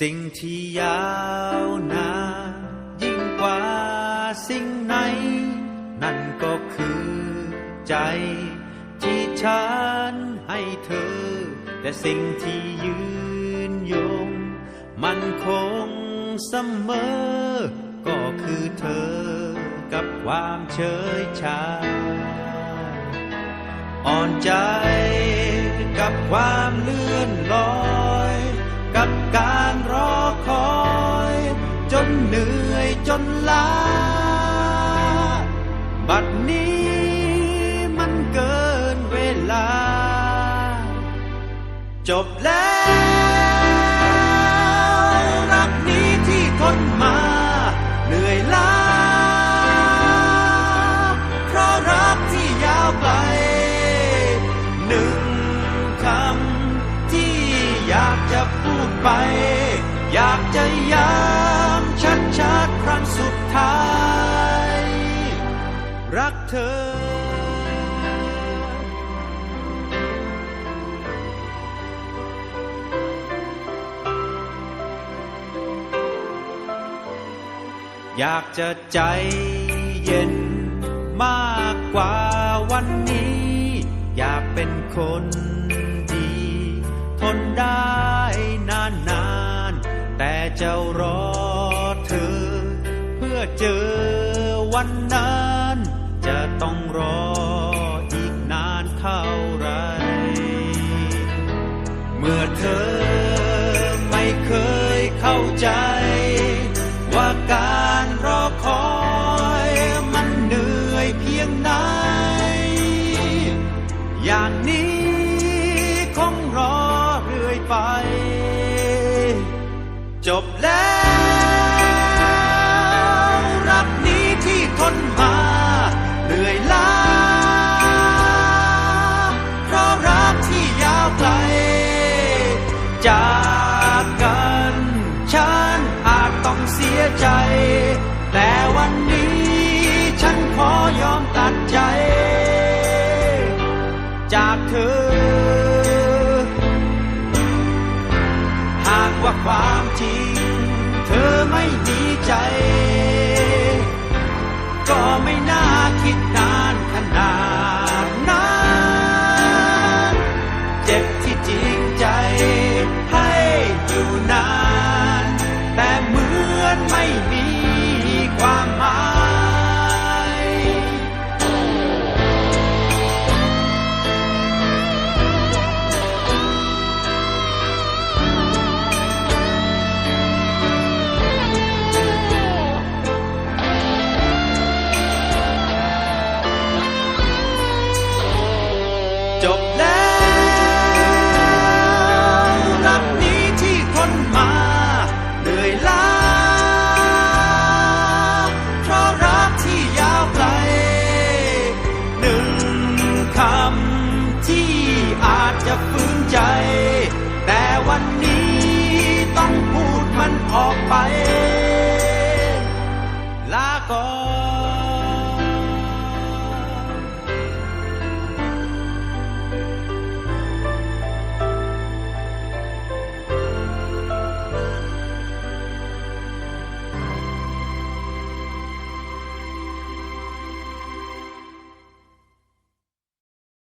สิ่งที่ยาวนานยิ่งกว่าสิ่งไหน นั่นก็คือใจที่ฉันให้เธอ แต่สิ่งที่ยืนยง มันคงเสมอ ก็คือเธอกับความเฉยชา อ่อนใจกับความ ลา บัดนี้มันเกินเวลา จบแล้ว รักนี้ที่ทนมา เหนื่อยล้า เพราะรักที่ยาวไกล หนึ่งคำที่อยากจะพูดไป อยากจะย้ำ ทย รักเธอ อยากจะใจเย็นมากกว่าวันนี้ อยากเป็นคนดี ทนได้นานๆ แต่จะรอ เจอวันนั้น จะต้องรออีกนานเท่าไร เมื่อเธอไม่เคยเข้าใจ ว่าการรอคอยมันเหนื่อยเพียงไหน อย่างนี้คงรอเรื่อยไป จบแล้ว จากกัน ฉันอาจต้องเสียใจ แต่วันนี้ ฉันขอยอมตัดใจ จากเธอ หากว่าความจริง เธอไม่ดีใจ อา